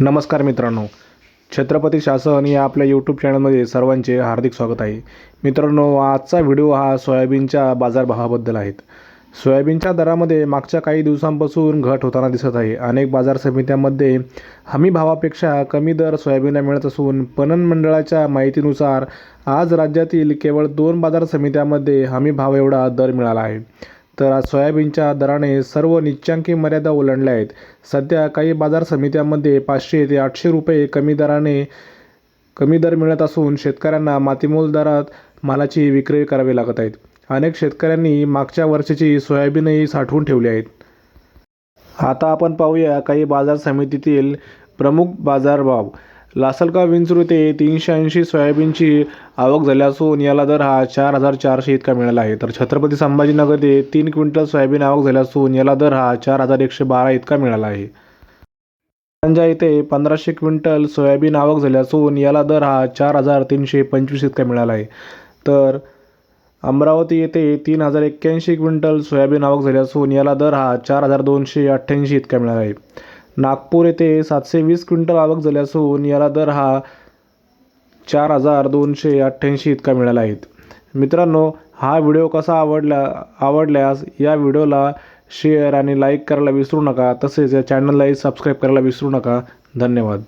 नमस्कार मित्रांनो. छत्रपती शासन या आपल्या यूट्यूब चॅनलमध्ये सर्वांचे हार्दिक स्वागत आहे. मित्रांनो आजचा व्हिडिओ हा सोयाबीनच्या बाजारभावाबद्दल आहेत सोयाबीनच्या दरामध्ये मागच्या काही दिवसांपासून घट होताना दिसत आहे. अनेक बाजार समित्यांमध्ये हमी भावापेक्षा कमी दर सोयाबीनला मिळत असून पणन मंडळाच्या माहितीनुसार आज राज्यातील केवळ दोन बाजार समित्यांमध्ये हमी भाव एवढा दर मिळाला आहे. तर आज सोयाबीनच्या दराने सर्व निच्चांकी मर्यादा ओलांडल्या आहेत. सध्या काही बाजार समित्यांमध्ये पाचशे ते आठशे रुपये कमी दराने कमी दर मिळत असून शेतकऱ्यांना मातीमोल दरात मालाची विक्री करावी लागत आहेत. अनेक शेतकऱ्यांनी मागच्या वर्षाची सोयाबीनही साठवून ठेवली आहेत. आता आपण पाहूया काही बाजार समितीतील प्रमुख बाजारभाव. लासलगाव विंचरू येथे तीनशे ऐंशी सोयाबीनची आवक झाली असून याला दर हा चार हजार चारशे इतका मिळाला आहे. तर छत्रपती संभाजीनगर येथे तीन क्विंटल सोयाबीन आवक झाली असून याला दर हा चार हजार एकशे बारा इतका मिळाला आहे. संजा येथे पंधराशे क्विंटल सोयाबीन आवक झाली असून याला दर हा चार हजार तीनशे पंचवीस इतका मिळाला आहे. तर अमरावती येथे तीन हजार एक्क्याऐंशी क्विंटल सोयाबीन आवक झाली असून याला दर हा चार हजार दोनशे अठ्ठ्याऐंशी इतका मिळाला आहे. नागपूर येथे सातशे वीस क्विंटल आवक झाली असून याला दर हा चार हजार दोनशे अठ्ठ्याऐंशी इतका मिळाला आहे. मित्रांनो हा व्हिडिओ कसा आवडला आवडल्यास या व्हिडिओला शेअर आणि लाईक करायला विसरू नका. तसेच या चॅनललाही सबस्क्राईब करायला विसरू नका. धन्यवाद.